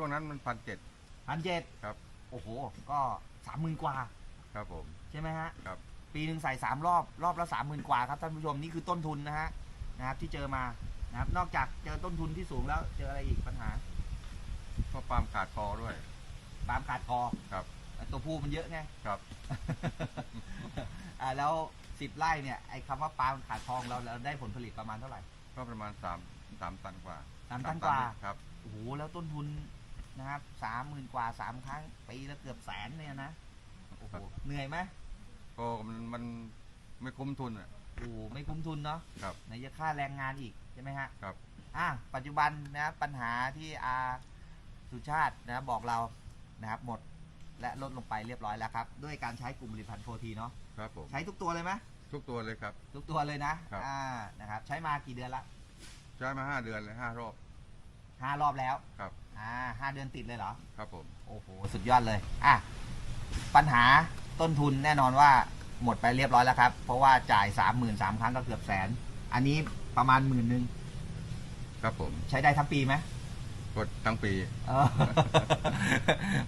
ช่วงนั้นมันพันเจ็ด พันเจ็ดครับ โอ้โห ก็สามหมื่นกว่า ครับผม ใช่ไหมฮะ ครับ ปีหนึ่งใส่สามรอบ รอบละสามหมื่นกว่าครับท่านผู้ชม นี่คือต้นทุนนะฮะ นะครับที่เจอมา นะครับ นอกจากเจอต้นทุนที่สูงแล้ว เจออะไรอีกปัญหาเพราะปาล์มขาดคอด้วย ปาล์มขาดคอ ครับแต่ตัวผู้มันเยอะไง ครับ อ่าแล้วสิบไร่เนี่ย ไอ้คำว่าปาล์มขาดคอของเราเราได้ผลผลิตประมาณเท่าไหร่ ก็ประมาณสามสามตันกว่าสามตันกว่า ครับ โอ้โห แล้วต้นทุน นะครับสามหมื่นกว่าสามครั้งปีละเกือบแสนเนี่ยนะโอ้โหเหนื่อยไหมก็มันมันไม่คุ้มทุนอะโอ้โหไม่คุ้มทุนเนาะครับไหนจะค่าแรงงานอีกใช่ไหมฮะครับอะปัจจุบันนะปัญหาที่อาสุชาตินะบอกเรานะครับหมดและลดลงไปเรียบร้อยแล้วครับ ด้วยการใช้กลุ่มผลิตภัณฑ์โฟทีเนาะครับผมใช้ทุกตัวเลยไหมทุกตัวเลยครับ ทุกตัวเลยนะครับอ่านะครับ ใช้มากี่เดือนละ ใช้มาห้าเดือนเลยห้ารอบ ห้ารอบแล้วครับ อ่าห้าเดือนติดเลยเหรอ ครับผม โอ้โห สุดยอดเลย อะ ปัญหาต้นทุนแน่นอนว่าหมดไปเรียบร้อยแล้วครับ เพราะว่าจ่ายสามหมื่นสามครั้งก็เกือบแสน อันนี้ประมาณหมื่นหนึ่งครับผม ใช้ได้ทั้งปีไหมกดทั้งปี เออ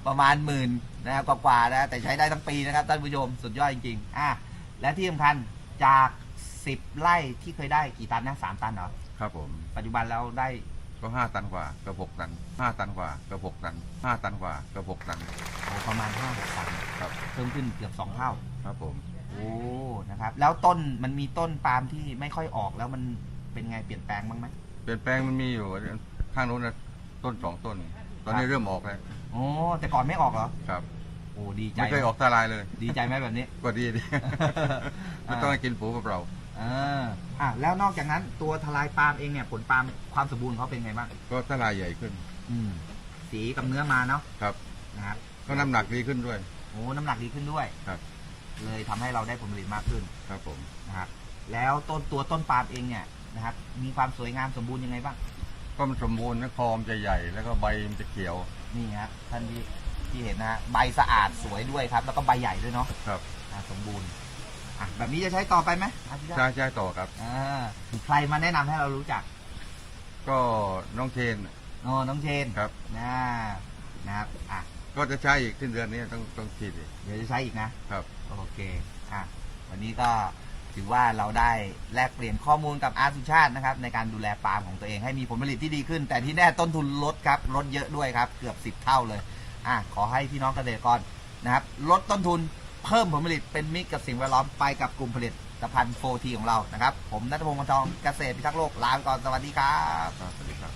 ประมาณหมื่นนะครับกว่าๆนะ แต่ใช้ได้ทั้งปีนะครับท่านผู้ชมสุดยอดจริงๆ อะ และที่สำคัญจากสิบไร่ที่เคยได้กี่ตันนะสามตันเหรอ ครับผม ปัจจุบันเราได้ ก็ห้าตันกว่าเกือบหกตันห้าตันกว่าเกือบหกตันห้าตันกว่าเกือบหกตันโอ้ประมาณห้าตันครับเพิ่มขึ้นเกือบสองเท่าครับผมโอ้นะครับ แล้วต้นมันมีต้นปาล์มที่ไม่ค่อยออกแล้วมันเป็นไงเปลี่ยนแปลงบ้างไหมเปลี่ยนแปลงมันมีอยู่ข้างโน้นนะต้นสองต้น ตอนนี้เริ่มออกแล้วโอ้แต่ก่อนไม่ออกเหรอครับโอ้ดีใจไม่เคยออกทลายเลย ดีใจไหมแบบนี้ก็ดีดีไม่ต้องให้กินปูกับเรา เอออะแล้วนอกจากนั้นตัวทลายปาล์มเองเนี่ยผลปาล์มความสมบูรณ์เขาเป็นไงบ้างก็ทลายใหญ่ขึ้นอืมสีกับเนื้อมาเนาะครับนะครับก็น้ำหนักดีขึ้นด้วย โอ้น้ำหนักดีขึ้นด้วยครับ เลยทำให้เราได้ผลผลิตมากขึ้นครับผม นะครับ แล้วต้นตัวต้นปาล์มเองเนี่ยนะครับ มีความสวยงามสมบูรณ์ยังไงบ้าง ก็มันสมบูรณ์นะคอมนจะใหญ่แล้วก็ใบมันจะเขียวนี่ฮะท่านที่ที่เห็นนะฮะใบสะอาดสวยด้วยครับ แล้วก็ใบใหญ่ด้วยเนาะครับ อ่าสมบูรณ์ อะแบบนี้จะใช้ต่อไปไหมอาทิตย์ใช่ใช่ต่อครับ อ่าใครมาแนะนำให้เรารู้จักก็น้องเชนโอ้น้องเชนครับ นะนะครับอะก็จะใช้อีกสิ้นเดือนนี้ต้องต้องฉีดอีกเดี๋ยวจะใช้อีกนะ ครับ โอเค อะ วันนี้ก็ถือว่าเราได้แลกเปลี่ยนข้อมูลกับอาร์ตสุชาตินะครับ ในการดูแลปาล์มของตัวเองให้มีผลผลิตที่ดีขึ้น แต่ที่แน่ต้นทุนลดครับลดเยอะด้วยครับ เกือบ 10 เท่าเลย อะ ขอให้พี่น้องเกษตรกรนะครับ ลดต้นทุนเพิ่มผลผลิตเป็นมิตรกับสิ่งแวดล้อมไปกับกลุ่มผลิตภัณฑ์โฟทีของเรานะครับ ผมนัทพงศ์ประทองเกษตรพิทักษ์โลกลาไปก่อนสวัสดีครับ สวัสดีครับ